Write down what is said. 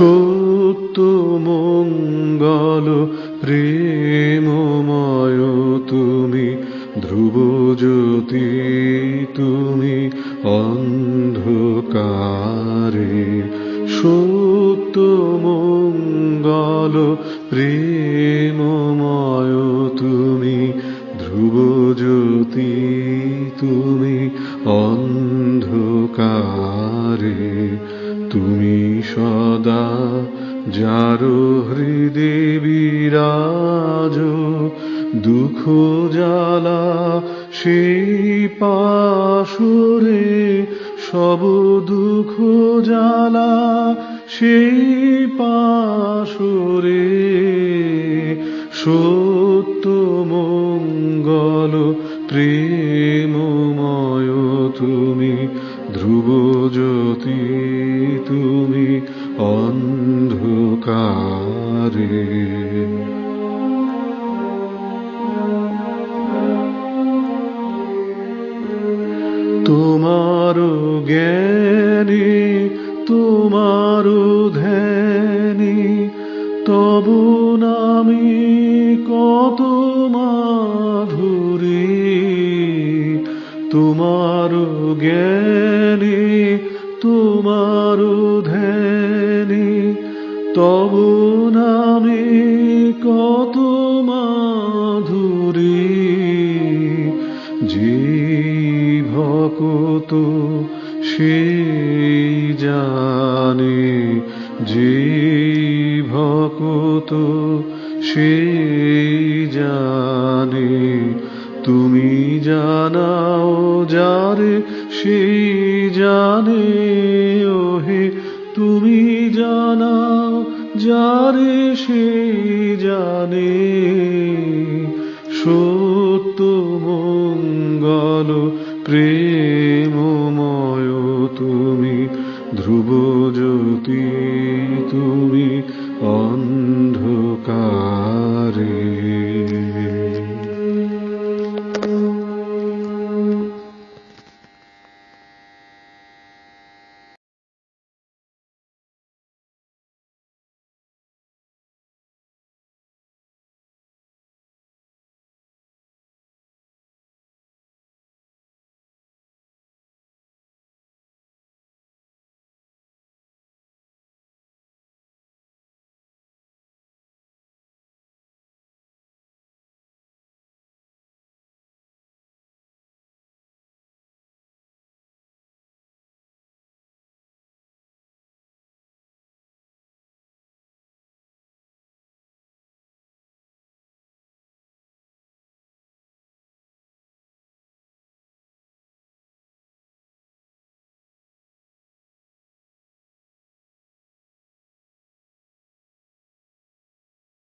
সত্য মঙ্গল প্রেমময় তুমি ধ্রুব জ্যোতি তুমি, অন্ধকারে। সত্য মঙ্গল প্রেমময় তুমি ধ্রুব জ্যোতি তুমি, অন্ধকারে। তুমি সদা, যার হৃদে বিরাজ, দুঃখ জ্বালা সেই পাশুরে, সব দুঃখ জ্বালা সেই পাশুরে। সত্য মঙ্গল, প্রেমময় তুমি অন্ধকারে। তোমার জ্ঞানী তোমার ধ্যানী তবু নামি কত মাধুরী। তোমার জ্ঞানী তোমার ধ্যানী তবু নামি কত মাধুরী। যে ভকত সেই জানে যে ভকত সেই জানে। তুমি জানাও যারে সেই জানে ওহে তুমি জানাও জানে সে জানে। সত্য মঙ্গল প্রেমময় তুমি ধ্রুব